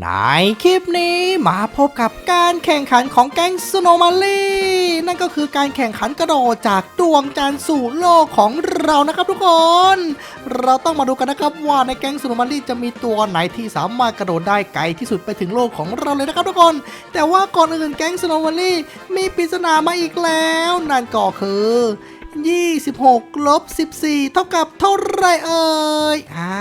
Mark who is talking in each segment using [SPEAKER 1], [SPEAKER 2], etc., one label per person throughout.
[SPEAKER 1] ในคลิปนี้มาพบกับการแข่งขันของแก๊งสโนมาลีนั่นก็คือการแข่งขันกระโดดจากดวงจันทร์สู่โลกของเรานะครับทุกคน เราต้องมาดูกันนะครับว่าในแก๊งสโนมาลีจะมีตัวไหนที่สามารถกระโดดได้ไกลที่สุดไปถึงโลกของเราเลยนะครับทุกคน แต่ว่าก่อนอื่นแก๊งสโนมาลีมีปริศนามาอีกแล้ว นั่นก็คือ 26ลบ14 เท่ากับเท่าไรเอ่ยอ่า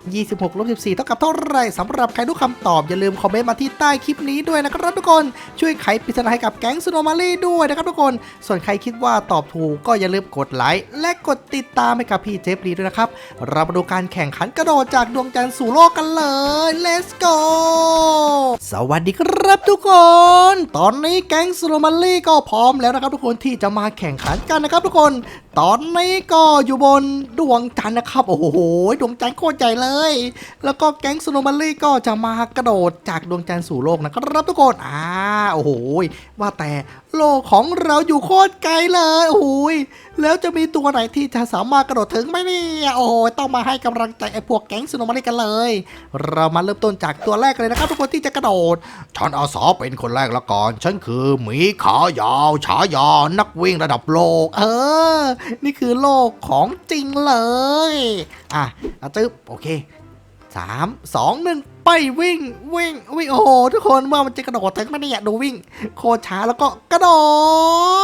[SPEAKER 1] 26ลบ14 เท่ากับเท่าไรสำหรับใครรู้คำตอบ อย่าลืมคอมเมนต์มาที่ใต้คลิปนี้ด้วยนะครับทุกคนช่วยไขปริศนาให้กับแก๊งสโนมาลี่ด้วยนะครับทุกคน ส่วนใครคิดว่าตอบถูกก็อย่าลืมกดไลค์และกดติดตามให้กับพี่เจฟรีด้วยนะครับเรามาดูการแข่งขันกระโดดจากดวงจันทร์สู่โลกกันเลย let's go สวัสดีครับทุกคน ตอนนี้แก๊งสโนมาลี่ก็พร้อมแล้วนะครับทุกคนที่จะมาแข่งขันกันนะครับทุกคนตอนนี้ก็อยู่บนดวงจันทร์นะครับ โอ้โห ดวงจันทร์โคตรใหญ่เลย แล้วก็แก๊งสโนมาลี่ก็จะมากระโดดจากดวงจันทร์สู่โลกนะครับทุกคนอ่าโอ้โห ว่าแต่โลกของเราอยู่โคตรไกลเลยโอ้โหแล้วจะมีตัวไหนที่จะสามารถกระโดดถึงไหมเนี่ยโอ้โหต้องมาให้กำลังใจไอ้พวกแก๊งสโนมาลี่กันเลย เรามาเริ่มต้นจากตัวแรกเลยนะครับ ทุกคนที่จะกระโดดฉันอาสาเป็นคนแรกละก่อนฉันคือหมีขายาวฉายานักวิ่งระดับโลก เออนี่คือโลกของจริงเลย อะอาจึ๊บโอเคสามสองหนึ่งไปวิ่งวิ่งวิ่งโอ้โหทุกคนว่ามันจะกระโดดถึงไหมเนี่ยดูวิ่ง โคช้าแล้วก็กระโด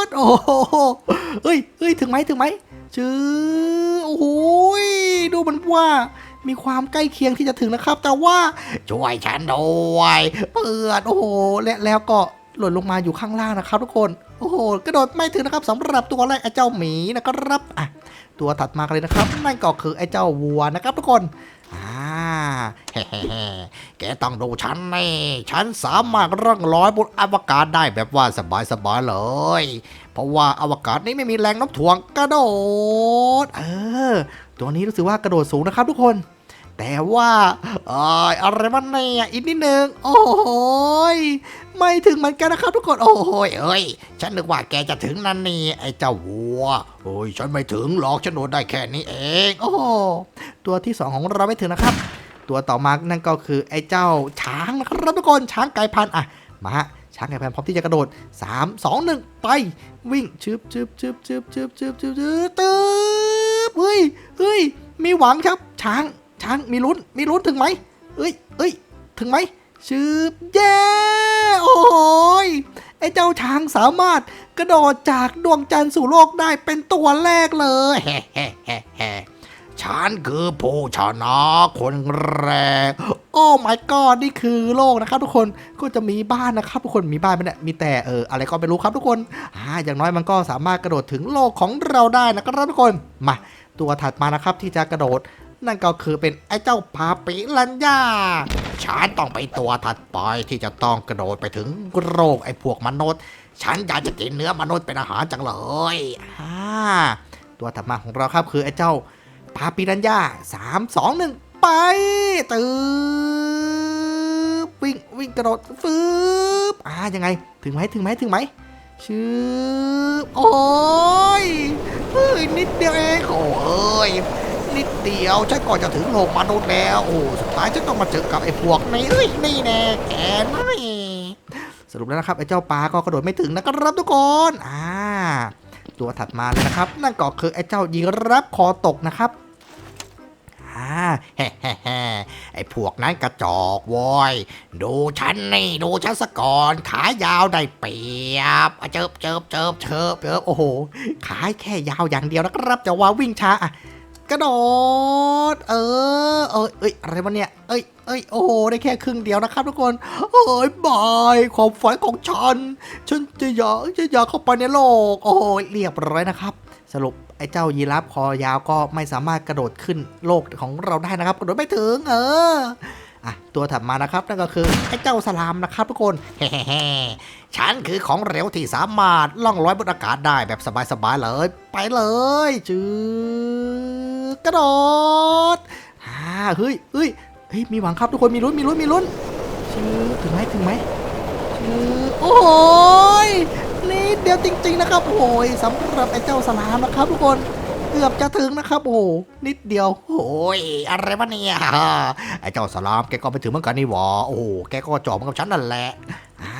[SPEAKER 1] ด โอ้โหเฮ้ยเฮ้ยถึงไหมถึงไหมชื่อโอ้โหดูมันว่ามีความใกล้เคียงที่จะถึงนะครับ แต่ว่าช่วยฉันด้วยเปิดโอ้โหและแล้วก็หล่นลงมาอยู่ข้างล่างนะครับ ทุกคน โอ้โหกระโดดไม่ถึงนะครับสำหรับตัวแรกไอ้เจ้าหมีนะครับอะตัวถัดมาเลยนะครับ นั่นก็คือไอ้เจ้าวัวนะครับทุกคนอ่าแกต้องดูฉันนี่ฉันสามารถร่องลอยบนอวกาศได้แบบว่าสบายๆเลย เพราะว่าอวกาศนี้ไม่มีแรงโน้ำถ่วงกระโดด เออ ตัวนี้รู้สึกว่ากระโดดสูงนะครับทุกคน แต่ว่าออะไรวะเนี่ยอีกนิดนึง โอ้โหยไม่ถึงเหมือนกันนะครับทุกคน โอ้โหยเอ้ย ฉันนึกว่าแกจะถึงนั่นนี่ไอ้เจ้าวัว โอ้ย ฉันไม่ถึงหรอกฉันโดนได้แค่นี้เอง โอ้ตัวที่สองของเราไม่ถึงนะครับ ตัวต่อมานั่นก็คือไอ้เจ้าช้างนะครับทุกคน ช้างไก่พันอะมาช้างไก่พันพร้อมที่จะกระโดด 3 2 1 ไป วิ่งชึบชึบชึบชึบชึบชึบชึบตึ๊บเฮ้ยเฮ้ยมีหวังครับช้าง ช้างมีลุ้นมีลุ้นถึงไหมเอ้ยเอ้ยถึงไหมชืบเย้โอ้ยไอ้เจ้าช้างสามารถกระโดดจากดวงจันทร์สู่โลกได้เป็นตัวแรกเลยเฮ้เฮ้เฮ้เฮ้ฉันคือผู้ชนะคนแรก โอ้ my god นี่คือโลกนะครับทุกคนก็จะมีบ้านนะครับ ทุกคนมีบ้านไหมเนี่ยมีแต่เอออะไรก็ไม่รู้ครับทุกคนอ่าอย่างน้อยมันก็สามารถกระโดดถึงโลกของเราได้นะครับทุกคนมาตัวถัดมานะครับที่จะกระโดด นั่นก็คือเป็นไอ้เจ้าพาปิลันยาฉันต้องไปตัวถัดไปที่จะต้องกระโดดไปถึงโรคไอ้พวกมนุษย์ ฉันอยากจะกินเนื้อมนุษย์เป็นอาหารจังเลยอ่าตัวถัดมาของเราครับคือไอ้เจ้าพาปิลันยาสามสองหนึ่งไปตืบวิ่งวิ่งกระโดดฟืบอ่ายังไงถึงไหมถึงไหมถึงไหมชืบโอ้ยเฮ้ยนิดเดียวเองโอ้เอ้ย นิดเดียวฉันก็จะถึงโลกมนุษย์แล้ว โอ้สุดท้ายฉันต้องมาเจอกับไอ้พวกนี้เอ้ยนี่แน่แกไม่สรุปแล้วนะครับไอ้เจ้าปลาก็กระโดดไม่ถึงนะครับทุกคนอ่าตัวถัดมาเลยนะครับ นั่นก็คือไอ้เจ้ายีรับคอตกนะครับอ่าแฮ่แฮ่แฮ่ไอ้พวกนั้นกระจอกว้ยดูฉันนี่ ดูฉันสะก่อน ขายาวได้เปรียบเจิบเจิบเจิบเจิบเจิบโอ้โห ขายแค่ยาวอย่างเดียวนะครับ จะว่าวิ่งช้าอะ กระโดด เออ เออเอ้ย อะไรวะเนี่ย เอ้ย เอ้ย โอ้โห ได้แค่ครึ่งเดียวนะครับทุกคนโอ้ยบาย ความฝันของฉัน ฉันจะอยากจะอยากเข้าไปในโลก โอ้ยเรียบร้อยนะครับ สรุปไอ้เจ้ายีราฟคอยาวก็ไม่สามารถกระโดดขึ้นโลกของเราได้นะครับ กระโดดไม่ถึง เอออะตัวถัดมานะครับนั่นก็คือไอ้เจ้าสลามนะครับทุกคนเฮ้ๆฉันคือของเร็วที่สามารถล่องลอยบนอากาศได้แบบสบายๆเลย ไปเลยจืด กระโดดอ่าเฮ้ยเฮ้ยเฮ้ยมีหวังครับทุกคนมีลุ้นมีลุ้นมีลุ้นชืดถึงไหมถึงไหมชืดโอ้ยนี่เดียวจริง ๆ นะครับโอ้ยสำหรับไอ้เจ้าสลามนะครับทุกคนเกือบจะถึงนะครับโอ้นิดเดียว
[SPEAKER 2] โอ้ยอะไรวะเนี่ยไอ้เจ้าสลามแกก็ไปถึงเหมือนกันนี่หวะโอ้แกก็จอบมือนกับฉันนั่นแหละ
[SPEAKER 1] อ่า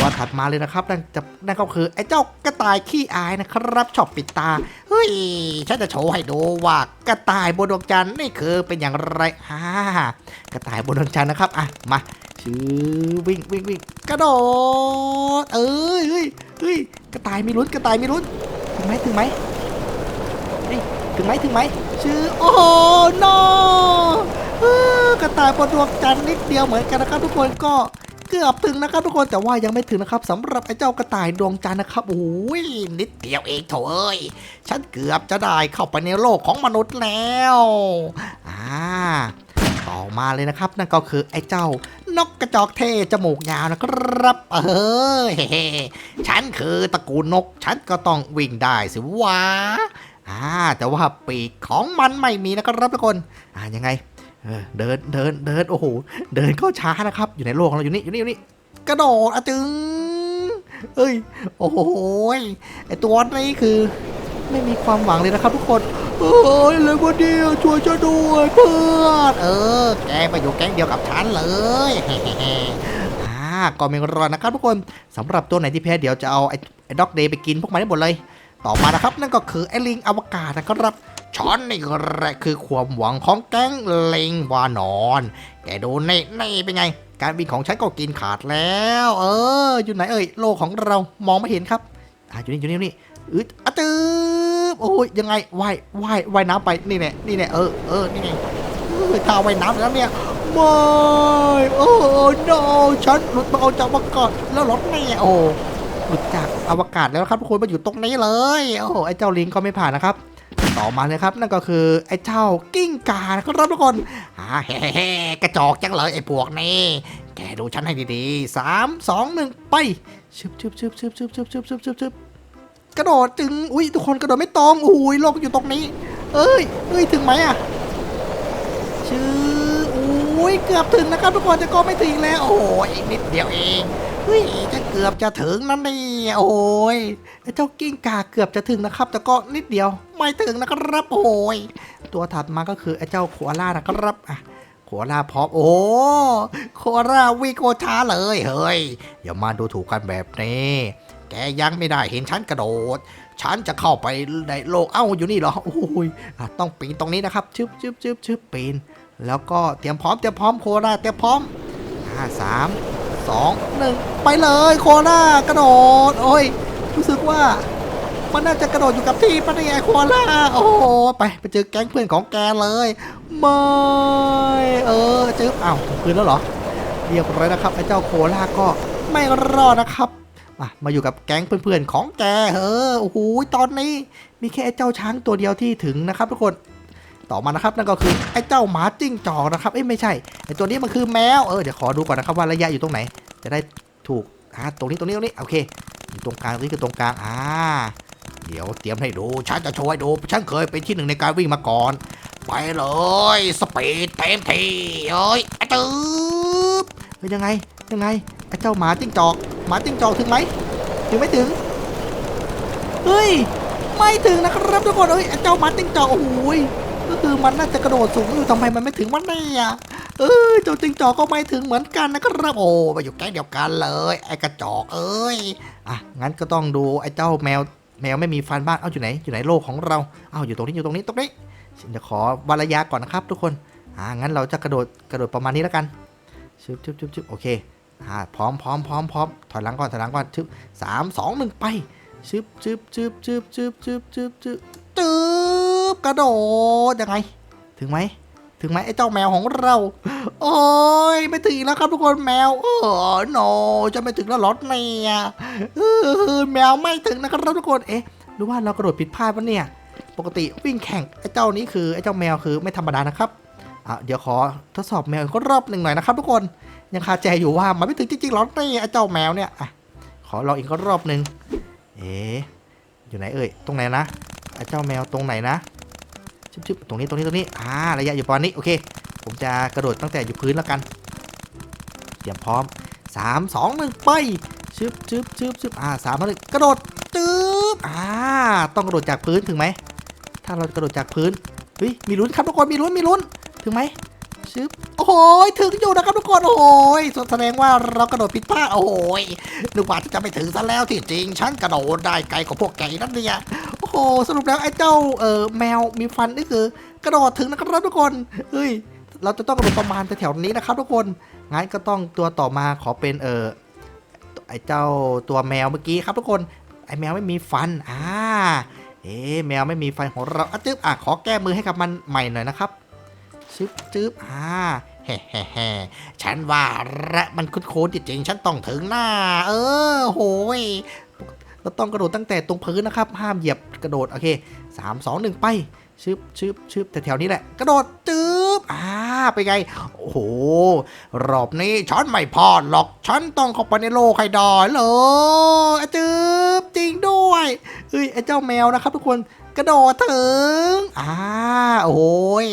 [SPEAKER 1] ตัวถัดมาเลยนะครับนั่นจะนั่นก็คือไอ้เจ้ากระต่ายขี้อายนะครับชอบปิดตา
[SPEAKER 2] เฮ้ยฉันจะโชว์ให้ดูว่ากระต่ายบนดวงจันทร์นี่คือเป็นอย่างไร
[SPEAKER 1] อ่ากระต่ายบนดวงจันทร์นะครับอะมาชื่อวิ่งวิ่งวิ่งกระโดดเอ้ยเฮ้ยเฮ้ยกระต่ายมีลุ้นกระต่ายมีลุ้นถึงไหมถึงไหมเฮ้ยถึงไหมถึงไหมชื่อโอ้โหนอกระต่ายบนดวงจันทร์นิดเดียวเหมือนกันนะครับทุกคนก็ เกือบถึงนะครับทุกคนแต่ว่ายังไม่ถึงนะครับสำหรับไอ้เจ้ากระต่ายดวงจันทร์นะครับโอ้ย
[SPEAKER 2] นิดเดียวเองโถเอ้ยฉันเกือบจะได้เข้าไปในโลกของมนุษย์แล้ว
[SPEAKER 1] อ่าต่อมาเลยนะครับ นั่นก็คือไอ้เจ้านกกระจอกเทจมูกยาวนะครับ
[SPEAKER 2] เออเฮ้ฉันคือตระกูลนก ฉันก็ต้องวิ่งได้สิวะ
[SPEAKER 1] อ่าแต่ว่าปีกของมันไม่มีนะครับทุกคนอ่ายังไง เดินเดินเดินโอ้โหเดินก็ช้านะครับ อยู่ในโลกของเราอยู่นี่อยู่นี่อยู่นี่กระโดดอะจึงเอ้ยโอ้โหไอตัวนี้คือ ไม่มีความหวังเลยนะครับทุกคนเอ้ยเลยวันเดียวช่วยฉันด้วยเพื่อน
[SPEAKER 2] เออ แกไปอยู่แก๊งเดียวกับฉันเลยฮ่า
[SPEAKER 1] ก็ไม่รอดนะครับทุกคนสำหรับตัวไหนที่แพ้เดี๋ยวจะเอาไอ้ไอ้ด็อกเดย์ไปกินพวกมันได้หมดเลย ต่อมานะครับ นั่นก็คือไอ้ลิงอวกาศนะครับ
[SPEAKER 2] ฉันนี่แหละคือความหวังของแก๊งเลงวานอน แกดูนี่นี่เป็นไง การบินของฉันก็กินขาดแล้ว
[SPEAKER 1] เออ อยู่ไหนเอ่ยโลกของเรามองไม่เห็นครับอ่าอยู่นี่อยู่นี่นี่อึดอะจืบโอ้ยยังไงว่ายว่ายว่ายน้ำไปนี่แน่นี่แน่เออเออนี่ไงเออถ้าว่ายน้ำแล้วเนี่ยไม่โอ้ no ฉันหลุดมาเอาจากอวกาศแล้วรถแม่โอ้หลุดจากอวกาศแล้วครับทุกคนมาอยู่ตรงนี้เลยโอ้ไอ้เจ้าลิงก็ไม่ผ่านนะครับ ต่อมาเลยครับ นั่นก็คือไอ้เจ้ากิ้งก่าครับทุกคน
[SPEAKER 2] อ่าเฮ้กระจอกจังเลยไอ้พวกนี้ แกดูฉันให้ดีๆ
[SPEAKER 1] สามสองหนึ่งไปชึบชึบชึบชึบชึบชึบชึบชึบชึบชึบกระโดดจึง อุ้ยทุกคนกระโดดไม่ตรงอุ้ยลกอยู่ตรงนี้ เอ้ยเอ้ยถึงไหมอะชื่ออุ้ยเกือบถึงนะครับทุกคนจะก็ไม่ถึงแล้ว โอ้
[SPEAKER 2] โอ้
[SPEAKER 1] ย
[SPEAKER 2] นิดเดียวเอง
[SPEAKER 1] เฮ้ยจะเกือบจะถึงนั่นนี่โอ้ยไอ้เจ้ากิ้งก่าเกือบจะถึงนะครับ แต่ก็นิดเดียว ไม่ถึงนะครับโอ้ยตัวถัดมาก็คือไอ้เจ้าโคอาล่านะครับอะโคอาล่าพร้อมโอ้โคอาล่าวิ่งโคช้าเลย
[SPEAKER 2] เฮ้ยอย่ามาดูถูกกันแบบนี้แกยังไม่ได้เห็นฉันกระโดด ฉันจะเข้าไปในโลกเอ้าอยู่นี่เหรอ
[SPEAKER 1] โอ้ยต้องปีนตรงนี้นะครับชึบชึบชึบชึบปีน แล้วก็เตรียมพร้อมเตรียมพร้อมโคราเตรียมพร้อมห้าสามสองหนึ่งไปเลยโครากระโดด โอ้ย รู้สึกว่า มันน่าจะกระโดดอยู่กับที่ปะเนี่ยโคราโอ้โหไปไปเจอแก๊งเพื่อนของแกเลยไม่เออเจึ๊บอ้าวถึงพื้นแล้วเหรอเรียบร้อยนะครับไอ้เจ้าโคราก็ไม่รอดนะครับมาอยู่กับแก๊งเพื่อนๆของแกเออโอ้โหตอนนี้มีแค่ไอ้เจ้าช้างตัวเดียวที่ถึงนะครับทุกคนต่อมานะครับนั่นก็คือไอ้เจ้าหมาจิ้งจอกนะครับเอ้ไม่ใช่ไอ้ตัวนี้มันคือแมวเออเดี๋ยวขอดูก่อนนะครับว่าระยะอยู่ตรงไหน จะได้ถูกอ่าตรงนี้ตรงนี้ตรงนี้โอเคอยู่ตรงกลางตรงนี้คือตรงกลางอ่า
[SPEAKER 2] เดี๋ยวเตรียมให้ดู ฉันจะโชว์ให้ดู ฉันเคยเป็นที่หนึ่งในการวิ่งมาก่อน ไปเลย สปีดเต็มที่เอ้ยอะจืบ
[SPEAKER 1] เฮ้ยยังไง ยังไง ไอ้เจ้าหมาจิ้งจอก หมาจิ้งจอกถึงไหม ถึงไม่ถึง เฮ้ย ไม่ถึงนะครับทุกคนเอ้ย ไอ้เจ้าหมาจิ้งจอก โอ้โหยก็คือมันน่าจะกระโดดสูงอยู่ทำไมมันไม่ถึงวันนี้อะเออเจ้าจิ้งจอกก็ไม่ถึงเหมือนกันนะครับ
[SPEAKER 2] โอ้มาอยู่แก๊งเดียวกันเลย ไอ้กระจอกเอ้ย
[SPEAKER 1] อะงั้นก็ต้องดูไอ้เจ้าแมว แมวไม่มีฟันบ้าน เอาอยู่ไหน อยู่ไหนโลกของเรา เอาอยู่ตรงนี้ อยู่ตรงนี้ ตรงนี้ฉันจะขอวัดรยะก่อนนะครับทุกคน อ่า งั้นเราจะกระโดด กระโดดประมาณนี้แล้วกันชึบชึบชึบชึบโอเค อ่า พร้อมพร้อมพร้อมพร้อมถอยหลังก่อน ถอยหลังก่อนชึบสามสองหนึ่งไปชึบชึบชึบชึบชึบชึบชึบชึบชึบกระโดดยังไง ถึงไหม ถึงไหมไอ้เจ้าแมวของเรา โอ้ยไม่ถึงแล้วครับทุกคนแมวเออโนจะไม่ถึงแล้วรอเนี่ยเออแมวไม่ถึงนะครับทุกคนเอ๊ะหรือว่าเรากระโดดผิดพลาดปะเนี่ย ปกติวิ่งแข่งไอ้เจ้านี้คือไอ้เจ้าแมวคือไม่ธรรมดานะครับอะเดี๋ยวขอทดสอบแมวอีกรอบหนึ่งหน่อยนะครับทุกคนยังคาใจอยู่ว่ามันไม่ถึงจริงๆหรอเนี่ยไอ้เจ้าแมวเนี่ยอะขอลองอีกรอบหนึ่งเอ๊ะอยู่ไหนเอ่ยตรงไหนนะไอ้เจ้าแมวตรงไหนนะ ชิบๆตรงนี้ตรงนี้ตรงนี้อ่าระยะอยู่ประมาณนี้โอเค ผมจะกระโดดตั้งแต่อยู่พื้นแล้วกันเตรียมพร้อมสามสองหนึ่งไปชึบชึบชึบชึบอ่าสามหนึ่งกระโดดจึ๊บอ่าต้องกระโดดจากพื้นถึงไหมถ้าเรากระโดดจากพื้นเฮ้ยมีลุ้นครับทุกคนมีลุ้นมีลุ้นถึงไหมชึบโอ้โหยถึงอยู่นะครับทุกคนโอ้โหยแสดงว่าเรากระโดดผิดพลาดโอ้โหยนึกว่าจะไม่ถึงซะแล้วที่จริงฉันกระโดดได้ไกลกว่าพวกแกนั่นเนี่ย โอ้โหสรุปแล้วไอ้เจ้าเอ่อแมวมีฟันนี่คือกระโดดถึงนะครับทุกคนเฮ้ยเราจะต้องกระโดดประมาณแถวๆนี้นะครับทุกคนงั้นก็ต้องตัวต่อมาขอเป็นเอ่อไอ้เจ้าตัวแมวเมื่อกี้ครับทุกคนไอ้แมวไม่มีฟันอ่าเอ๊ะแมวไม่มีฟันของเราอะจึ๊บอะขอแก้มือให้กับมันใหม่หน่อยนะครับชึบจึ๊บอ่าแฮ่แฮ่แฮ่ฉันว่าละมันคุ้นๆจริงๆฉันต้องถึงหน้า เออโหย เราต้องกระโดดตั้งแต่ตรงพื้นนะครับ ห้ามเหยียบกระโดด โอเคสามสองหนึ่งไปชึบชึบชึบแต่แถวนี้แหละ กระโดดจึ๊บอ่าไปไง โอ้โห รอบนี้ฉันไม่พลาดหรอก ฉันต้องเข้าไปในโลกให้ได้เลยอะจึ๊บจริงด้วยเอ้ยไอ้เจ้าแมวนะครับ ทุกคนกระโดดถึงอ่าโอ้ย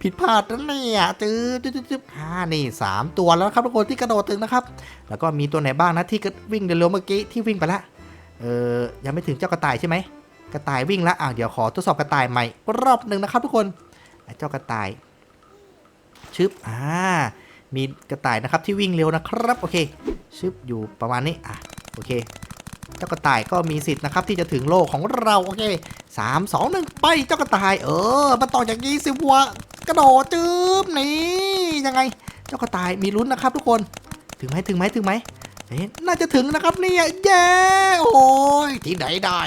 [SPEAKER 1] ผิดพลาดนั่นเนี่ยจื๊บจื๊บจื๊บอ่านี่สามตัวแล้วนะครับทุกคนที่กระโดดถึงนะครับ แล้วก็มีตัวไหนบ้างนะที่วิ่งเร็วเมื่อกี้ที่วิ่งไปละ เออยังไม่ถึงเจ้ากระต่ายใช่ไหมกระต่ายวิ่งและอะเดี๋ยวขอทดสอบกระต่ายใหม่รอบหนึ่งนะครับทุกคนเจ้ากระต่ายชึบอ่ามีกระต่ายนะครับที่วิ่งเร็วนะครับโอเคชึบอยู่ประมาณนี้อะโอเค เจ้ากระต่ายก็มีสิทธิ์นะครับที่จะถึงโลกของเราโอเคสามสองหนึ่งไปเจ้ากระต่าย เออมาต่อจากนี้สิวะกระโดดจืบนี่ยังไง เจ้ากระต่ายมีลุ้นนะครับทุกคนถึงไหมถึงไหมถึงไหม น่าจะถึงนะครับเนี่ยเย้โอ้ยที่ไหนได้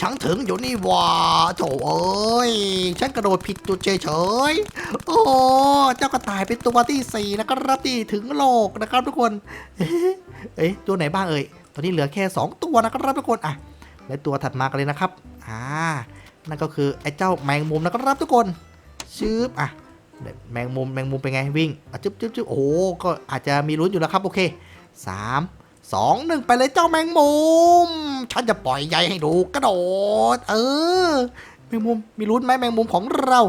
[SPEAKER 1] ฉันถึงอยู่นี่ว่าโถเอ้ยฉันกระโดดผิดจุดเฉยๆโอ้เจ้ากระต่ายเป็นตัวที่สี่นะครับที่ถึงโลกนะครับทุกคนเอ๊ตัวไหนบ้างเอ่ยตอนนี้เหลือแค่ 2 ตัวนะครับทุกคนอะและตัวถัดมากันเลยนะครับอ่านั่นก็คือไอ้เจ้าแมงมุมนะครับทุกคนชืบอะแมงมุมแมงมุมเป็นไงวิ่งอะจึ๊บจึ๊บจึ๊บโอ้ก็อาจจะมีลุ้นอยู่แล้วครับโอเคสาม สองหนึ่งไปเลยเจ้าแมงมุม ฉันจะปล่อยใยให้ดูกระโดด เออ แมงมุม มีลุ้นไหมแมงมุมของเรา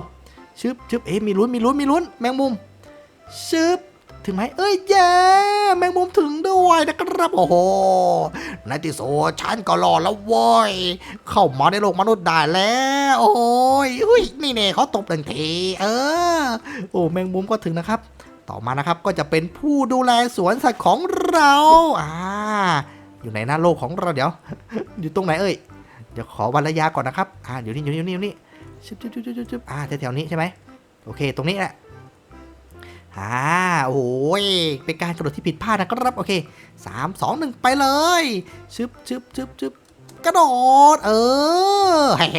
[SPEAKER 1] ชึบชึบเอ๊มีลุ้น มีลุ้น มีลุ้น แมงมุม ชึบ ถึงไหมเอ้ยเย้แมงมุมถึงด้วยนะครับ โอ้โหในที่สุดฉันก็รอแล้วเว้ย เข้ามาในโลกมนุษย์ได้แล้ว โอ้ยอุ้ย นี่เน่เขาตบหนึ่งที เออ โอ้แมงมุมก็ถึงนะครับ ต่อมานะครับก็จะเป็นผู้ดูแลสวนสัตว์ของเราอ่าอยู่ในหน้าโลกของเราเดี๋ยว อยู่ตรงไหนเอ่ยเดี๋ยวขอวันระยะก่อนนะครับอ่าอยู่นี่อยู่นี่อยู่นี่อยู่นี่ชึบชึบชึบชึบชึบอ่าแถวๆนี้ใช่ไหมโอเค ตรงนี้แหละอ่าโอ้ยเป็นการกระโดดที่ผิดพลาดนะครับโอเคสามสองหนึ่งไปเลยชึบชึบชึบชึบกระโดดเออเฮ้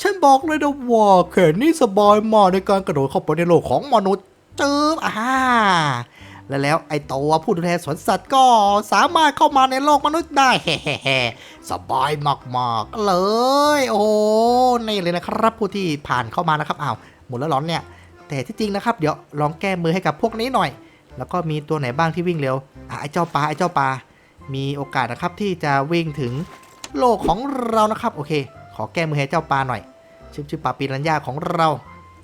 [SPEAKER 1] ฉันบอกเลยนะว่าแค่นี้สบายมากในการกระโดดเข้าไปในโลกของมนุษย์ จึบอ่าแล้วแล้วไอตัวผู้ดูแลสวนสัตว์ก็สามารถเข้ามาในโลกมนุษย์ได้เฮ้ๆสบายมากๆเลย โอ้นี่เลยนะครับผู้ที่ผ่านเข้ามานะครับอ้าวหมดแล้วร้อนเนี่ย แต่ที่จริงนะครับ เดี๋ยวลองแก้มือให้กับพวกนี้หน่อย แล้วก็มีตัวไหนบ้างที่วิ่งเร็วอะไอเจ้าปลาไอเจ้าปลามีโอกาสนะครับที่จะวิ่งถึงโลกของเรานะครับโอเค ขอแก้มือให้เจ้าปลาหน่อยชื่อชื่อปลาปีรัญญาของเรา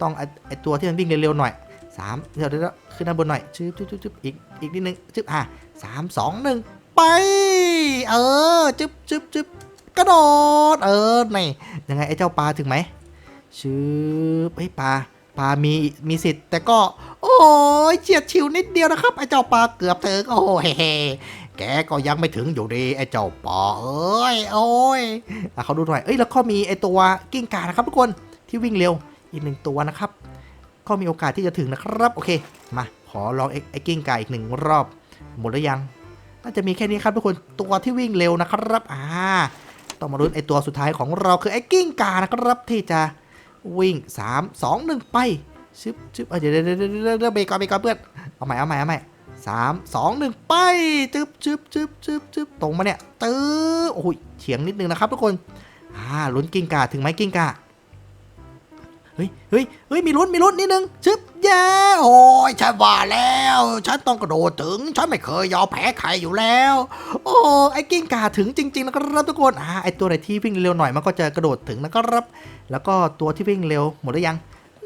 [SPEAKER 1] ต้องไอไอตัวที่มันวิ่งเร็วๆหน่อย สามเดี๋ยวเดี๋ยวขึ้นด้านบนหน่อยชึบชึบชึบชึบอีกอีกนิดนึงชึบอะสามสองหนึ่งไป เออชึบชึบชึบกระโดด เออนี่ยังไงไอ้เจ้าปลาถึงไหมชึบเฮ้ปลาปลามีมีสิทธิ์ แต่ก็ โอ้ยเฉียดฉิวนิดเดียวนะครับ ไอ้เจ้าปลาเกือบถึงโอ้เฮ้แกก็ยังไม่ถึงอยู่ดีไอ้เจ้าปลาเอ้ยโอ้ยอะเขาดูหน่อยเอ้ยแล้วก็มีไอ้ตัวกิ้งก่านะครับทุกคนที่วิ่งเร็วอีกหนึ่งตัวนะครับ ก็มีโอกาสที่จะถึงนะครับ โอเค มา ขอลองไอ้กิ้งก่าอีกหนึ่งรอบ หมดหรือยัง น่าจะมีแค่นี้ครับทุกคน ตัวที่วิ่งเร็วนะครับ อ่า ต้องมาลุ้นไอ้ตัวสุดท้ายของเราคือไอ้กิ้งกานะครับที่จะวิ่ง 3 2 1 ไปชึบชึบเอ้ยเดี๋ยวเดี๋ยวเดี๋ยวเดี๋ยวเบรกก่อนเบรกก่อนเพื่อน เอาใหม่ เอาใหม่ เอาใหม่สามสองหนึ่งไปจึบจึบจึบจึบจึบตรงมาเนี่ยตื้อโอ้ยเฉียงนิดนึงนะครับทุกคน อ่าลุ้นกิ้งกา ถึงไหมกิ้งกา เฮ้ยเฮ้ยเฮ้ยมีลุ้นมีลุ้นนิดนึงชึบเย้โอ้ยฉันว่าแล้ว ฉันต้องกระโดดถึง ฉันไม่เคยยอมแพ้ใครอยู่แล้ว โอ้ไอ้กิ้งก่าถึงจริงๆนะครับทุกคนอ่าไอ้ตัวไหนที่วิ่งเร็วหน่อยมันก็จะกระโดดถึงนะครับ แล้วก็ตัวที่วิ่งเร็วหมดหรือยัง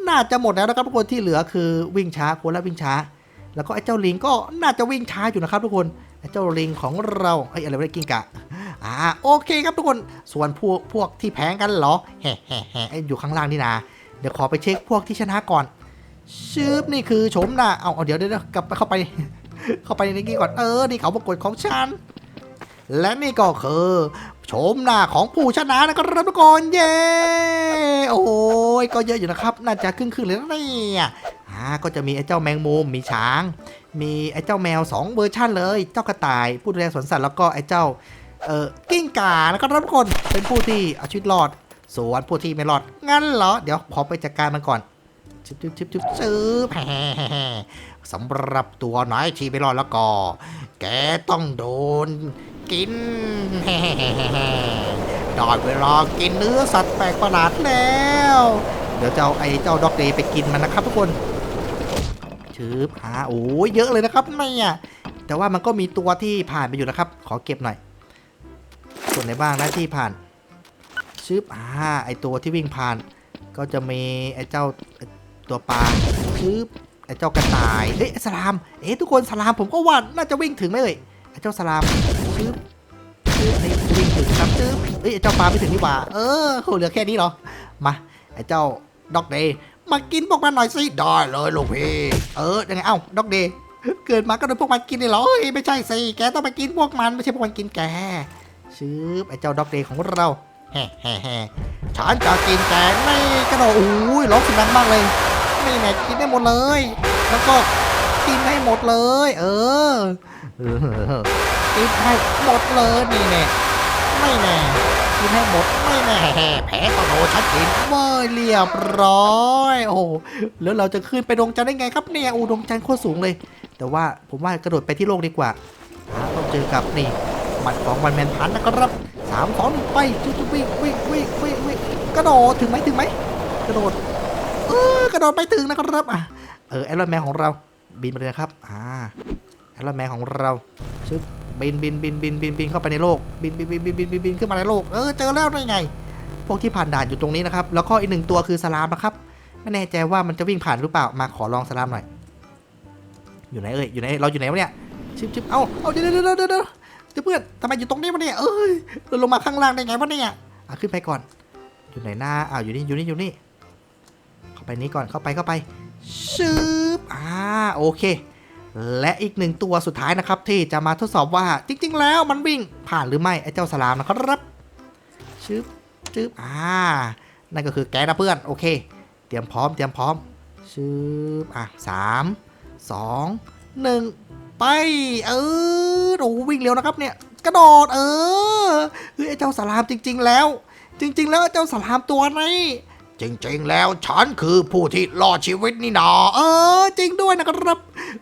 [SPEAKER 1] น่าจะหมดแล้วนะครับทุกคนที่เหลือคือวิ่งช้าคนละวิ่งช้า แล้วก็ไอ้เจ้าลิงก็น่าจะวิ่งช้าอยู่นะครับ ทุกคนไอ้เจ้าลิงของเราเอ้อะไรวะเนี่ยกิ้งก่าอ่าโอเคครับทุกคนส่วนพวกพวกที่แพ้กันเหรอแฮ่แฮ่แฮ่ไอ้อยู่ข้างล่างนี่นะ เดี๋ยวขอไปเช็คพวกที่ชนะก่อนชืบนี่คือโฉมหน้าเอาเดี๋ยวเดี๋ยวกลับไปเข้าไป เข้าไปในนี้ก่อนเออนี่เขาประกวดของฉันและนี่ก็คือโฉมหน้าของผู้ชนะนะครับทุกคนเย้โอ้ยก็เยอะอยู่นะครับ น่าจะครึ่งครึ่งๆเลยนะเนี่ยอ่าก็จะมีไอ้เจ้าแมงมุมมีช้าง มีไอ้เจ้าแมว 2 เวอร์ชันเลย เจ้ากระต่าย ผู้ดูแลสวนสัตว์แล้วก็ไอ้เจ้าเออกิ้งก่านะครับทุกคนเป็นผู้ที่เอาชีวิตรอด ส่วนผู้ที่ไม่รอด งั้นเหรอ เดี๋ยวขอไปจัดการมันก่อนชิบชิบชิบชิบซื้อแฮ่สำหรับตัวไหนที่ไม่รอดแล้วก็ แกต้องโดนกินได้เวลากินเนื้อสัตว์แปลกประหลาดแล้ว เดี๋ยวจะเอาไอ้เจ้าด็อกเดย์ไปกินมันนะครับทุกคนชืบหาโอ้ยเยอะเลยนะครับเนี่ยแต่ว่ามันก็มีตัวที่ผ่านไปอยู่นะครับ ขอเก็บหน่อย ส่วนไหนบ้างนะที่ผ่าน ชืบอ่าไอตัวที่วิ่งผ่าน ก็จะมีไอเจ้าตัวปลาชืบไอเจ้ากระต่ายเฮ้ยสลามเอ๊ะทุกคนสลามผมก็ว่าน่าจะวิ่งถึงไหมเอ่ยไอเจ้าสลามชืบชืบนี่วิ่งถึงครับชืบเอ้ยไอเจ้าปลาไม่ถึงนี่หว่า เออโหเหลือแค่นี้เหรอมาไอเจ้าด็อกเดย์มากินพวกมันหน่อยสิ
[SPEAKER 2] ได้เลยลูกพี่
[SPEAKER 1] เออยังไงเอ้าด็อกเดย์เกิดมาก็โดนพวกมันกินเลยเหรอไม่ใช่สิแกต้องไปกินพวกมันไม่ใช่พวกมันกินแกชืบไอ้เจ้าด็อกเดย์ของเรา แฮ่แฮ่แฮ่ฉันจะกินแกไม่กระโดดโอ้ยร้องเสียงดังมากเลย ไม่แน่กินได้หมดเลย แล้วก็กินให้หมดเลยเออเออกินให้หมดเลยนี่แน่ไม่แน่กินให้หมดไม่แน่
[SPEAKER 2] แฮ่แพ้ก็โดนฉันกิน
[SPEAKER 1] เมื่อเรียบร้อยโอ้แล้วเราจะขึ้นไปดวงจันทร์ได้ไงครับเนี่ยอ้ดวงจันทร์โคตรสูงเลย แต่ว่าผมว่ากระโดดไปที่โลกดีกว่าอ่าต้องเจอกับนี่หมัดของวันแมนพันนะครับ สามสองหนึ่งไปจุ๊บวิ่งวิ่งวิ่งวิ่งวิ่งกระโดดถึงไหมถึงไหมกระโดดเออกระโดดไปถึงนะครับอะเออแอรอนแมนของเราบินไปเลยนะครับอ่าแอรอนแมนของเราชึบบินบินบินบินบินบินเข้าไปในโลกบินบินบินบินบินบินบินขึ้นมาในโลกเออเจอแล้วได้ไง พวกที่ผ่านด่านอยู่ตรงนี้นะครับ แล้วก็อีกหนึ่งตัวคือสลามนะครับไม่แน่ใจว่ามันจะวิ่งผ่านหรือเปล่ามาขอลองสลามหน่อย อยู่ไหนเอ่ยอยู่ไหนเราอยู่ไหนวะเนี่ยชิบชิบเอ้าเอาเดี๋ยวเดี๋ยวเดี๋ยว เดี๋ยวเพื่อนทำไมอยู่ตรงนี้วะเนี่ย เอ้ยเราลงมาข้างล่างได้ไงวะเนี่ย อะขึ้นไปก่อน อยู่ไหนหน้าอ้าวอยู่นี่ อยู่นี่ อยู่นี่ เข้าไปนี้ก่อน เข้าไป เข้าไปชืบอ่า โอเค และอีกหนึ่งตัวสุดท้ายนะครับ ที่จะมาทดสอบว่าจริง ๆ แล้วมันวิ่งผ่านหรือไม่ ไอ้เจ้าสลามนะครับชึบชึบอ่า นั่นก็คือแกนะเพื่อน โอเค เตรียมพร้อม เตรียมพร้อมชึบอะสามสองหนึ่ง ไป เออโอ้วิ่งเร็วนะครับเนี่ย กระโดดเออเฮ้ยไอเจ้าสลามจริง ๆ แล้ว จริง ๆ แล้วไอเจ้าสลามตัวนี้
[SPEAKER 2] จริงๆ แล้วฉันคือผู้ที่รอดชีวิตนี่นา
[SPEAKER 1] เออ จริงด้วยนะครับ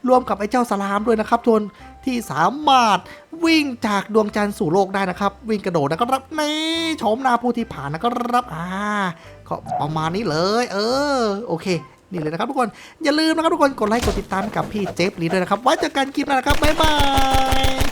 [SPEAKER 1] รวมกับไอ้เจ้าสลามด้วยนะครับทวนที่สามารถวิ่งจากดวงจันทร์สู่โลกได้นะครับ วิ่งกระโดดนะครับนี่ชมหน้าผู้ที่ผ่านนะครับอ่าก็ประมาณนี้เลย เออ โอเค นี่เลยนะครับทุกคนอย่าลืมนะครับทุกคนกดไลค์กดติดตามกับพี่เจฟลีด้วยนะครับไว้เจอกันคลิปหน้านะครับบ๊ายบาย